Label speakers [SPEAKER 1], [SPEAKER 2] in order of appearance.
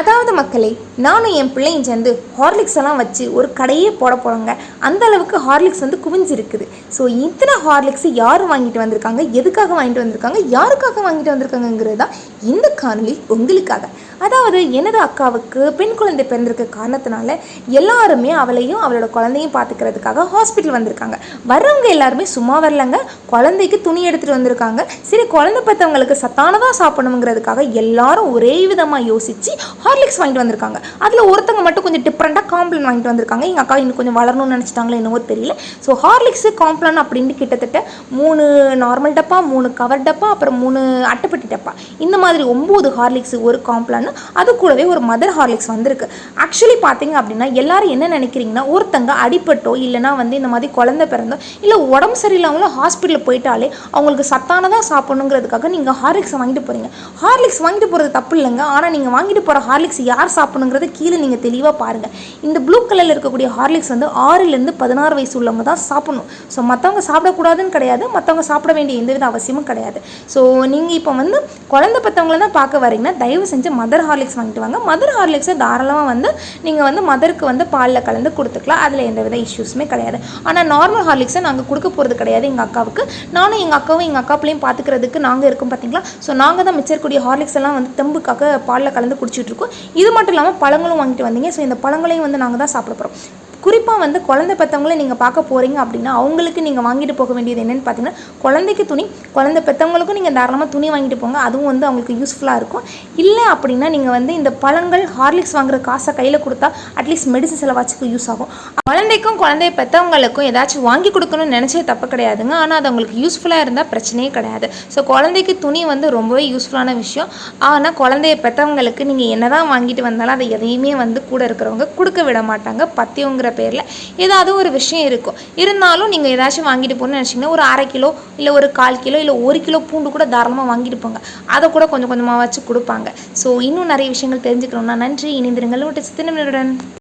[SPEAKER 1] அதாவது மக்களே நானும் என் பிள்ளையும் சேர்ந்து ஹார்லிக்ஸ் எல்லாம் வச்சு ஒரு கடையே போட போகிறோங்க அந்த அளவுக்கு ஹார்லிக்ஸ் வந்து குவிஞ்சிருக்குது. ஸோ இத்தனை ஹார்லிக்ஸ் யார் வாங்கிட்டு வந்திருக்காங்க? எதுக்காக வாங்கிட்டு வந்திருக்காங்க? யாருக்காக வாங்கிட்டு வந்திருக்காங்கங்கிறது தான் இந்த காணொலி உங்களுக்காக. அதாவது எனது அக்காவுக்கு பெண் குழந்தை பிறந்திருக்க காரணத்தினால எல்லாருமே அவளையும் அவளோட குழந்தையும் பார்த்துக்கிறதுக்காக ஹாஸ்பிட்டல் வந்திருக்காங்க. வர்றவங்க எல்லாருமே சும்மா வரலங்க. குழந்தைக்கு துணி எடுத்துகிட்டு வந்திருக்காங்க. சரி குழந்தை பார்த்தவங்களுக்கு சத்தானதாக சாப்பிடணுங்கிறதுக்காக எல்லாரும் ஒரே விதமாக யோசித்து ஹார்லிக்ஸ் வாங்கிட்டு வந்திருக்காங்க. அதில் ஒருத்தவங்க மட்டும் கொஞ்சம் டிஃப்ரெண்ட்டாக காம்ப்ளன் வாங்கிட்டு வந்திருக்காங்க. எங்கள் அக்கா இன்னும் கொஞ்சம் வளரணும்னு நினச்சிட்டாங்களே என்னவோ தெரியல. ஸோ ஹார்லிக்ஸு காம்ப்ளான் அப்படின்ட்டு கிட்டத்தட்ட மூணு நார்மல் டப்பா மூணு கவர் டப்பா அப்புறம் மூணு அட்டைப்பட்டி டப்பா. இந்த மாதிரி ஒம்பது ஹார்லிக்ஸ் ஒரு காம்ப்ளான் அது கூடவே ஒரு மதர் ஹார்லிக்ஸ் வந்திருக்கு. ஆக்சுவலி பார்த்தீங்க அப்படின்னா எல்லாரும் என்ன நினைக்கிறீங்கன்னா ஒருத்தங்க அடிப்பட்டோ இல்லைனா வந்து இந்த மாதிரி குழந்தை பிறந்தோ இல்லை உடம்பு சரியில்லாமலும் ஹாஸ்பிட்டலில் போயிட்டாலே அவங்களுக்கு சத்தானதாக சாப்பிடணுங்கிறதுக்காக நீங்கள் ஹார்லிக்ஸ் வாங்கிட்டு போகிறீங்க ஹார்லிக்ஸ் வாங்கிட்டு போகிறது தப்பு இல்லைங்க. ஆனால் நீங்கள் வாங்கிட்டு போகிற ஹார்லிக்ஸ் யார் சாப்பிடணுங்கிறத கீழே நீங்கள் தெளிவாக பாருங்கள் இந்த ப்ளூ கலரில் இருக்கக்கூடிய ஹார்லிக்ஸ் வந்து ஆறுலேருந்து பதினாறு வயசு உள்ளவங்க தான் சாப்பிடணும். ஸோ மற்றவங்க சாப்பிடக்கூடாதுன்னு கிடையாது. மற்றவங்க சாப்பிட வேண்டிய எந்தவித அவசியமும் கிடையாது. ஸோ நீங்கள் இப்போ வந்து குழந்தை பெற்றவங்கள தான் பார்க்க வரீங்கன்னா தயவு செஞ்சு மதர் ஹார்லிக்ஸ் வாங்கிட்டு வாங்க. மதர் ஹார்லிக்ஸை தாராளமாக வந்து நீங்கள் வந்து மதருக்கு வந்து பாலில் கலந்து கொடுத்துக்கலாம். அதில் எந்த வித இஷ்யூஸுமே கிடையாது. ஆனால் நார்மல் ஹார்லிக்ஸை நாங்கள் கொடுக்க போகிறது கிடையாது எங்கள் அக்காவுக்கு. நானும் எங்கள் அக்காவும் எங்கள் அக்கா பார்த்துக்கிறதுக்கு நாங்கள் இருக்கோம் பார்த்தீங்களா ஸோ நாங்கள் தான் மிச்சர் கூடிய ஹார்லிக்ஸ் எல்லாம் வந்து தெம்புக்காக பாலில் கலந்து குடிச்சிட்டு இருக்கும் இது மட்டும் இல்லாமல் பழங்களும் வாங்கிட்டு வந்தீங்க. ஸோ இந்த பழங்களையும் வந்து நாங்கள் தான் சாப்பிட போகிறோம் குறிப்பாக வந்து குழந்தை பெற்றவங்களை நீங்கள் பார்க்க போகிறீங்க அப்படின்னா அவங்களுக்கு நீங்கள் வாங்கிட்டு போக வேண்டியது என்னென்னு பார்த்தீங்கன்னா குழந்தைக்கு துணி குழந்தை பெற்றவங்களுக்கும் நீங்கள் தாராளமாக துணி வாங்கிட்டு போங்க. அதுவும் வந்து அவங்களுக்கு யூஸ்ஃபுல்லாக இருக்கும். இல்லை அப்படின்னா நீங்கள் வந்து இந்த பழங்கள் ஹார்லிக்ஸ் வாங்குற காசை கையில் கொடுத்தா அட்லீஸ்ட் மெடிசன் செலவாச்சுக்கு யூஸ் ஆகும். குழந்தைக்கும் குழந்தைய பெற்றவங்களுக்கும் ஏதாச்சும் வாங்கி கொடுக்கணும்னு நினச்சே தப்பு கிடையாதுங்க. ஆனால் அது அவங்களுக்கு யூஸ்ஃபுல்லாக இருந்தால் பிரச்சனையே கிடையாது. ஸோ குழந்தைக்கு துணி வந்து ரொம்பவே யூஸ்ஃபுல்லான விஷயம். ஆனால் குழந்தைய பெற்றவங்களுக்கு நீங்கள் என்ன தான் வாங்கிட்டு வந்தாலும் அதை எதையுமே வந்து கூட இருக்கிறவங்க கொடுக்க விட மாட்டாங்க. பத்தியங்கிற பேரில் ஏதாவது ஒரு விஷயம் இருக்கும். இருந்தாலும் நீங்கள் ஏதாச்சும் வாங்கிட்டு போகணும்னு நினச்சிங்கன்னா ஒரு அரை கிலோ இல்லை ஒரு கால் கிலோ இல்லை ஒரு கிலோ பூண்டு கூட தாராளமாக வாங்கிட்டு போங்க. அதை கூட கொஞ்சம் கொஞ்சமாக வச்சு கொடுப்பாங்க. ஸோ இன்னும் நிறைய விஷயங்கள் தெரிஞ்சுக்கணும்னா நன்றி. இணைந்திருங்கள். விட்டு சித்தனவருடன்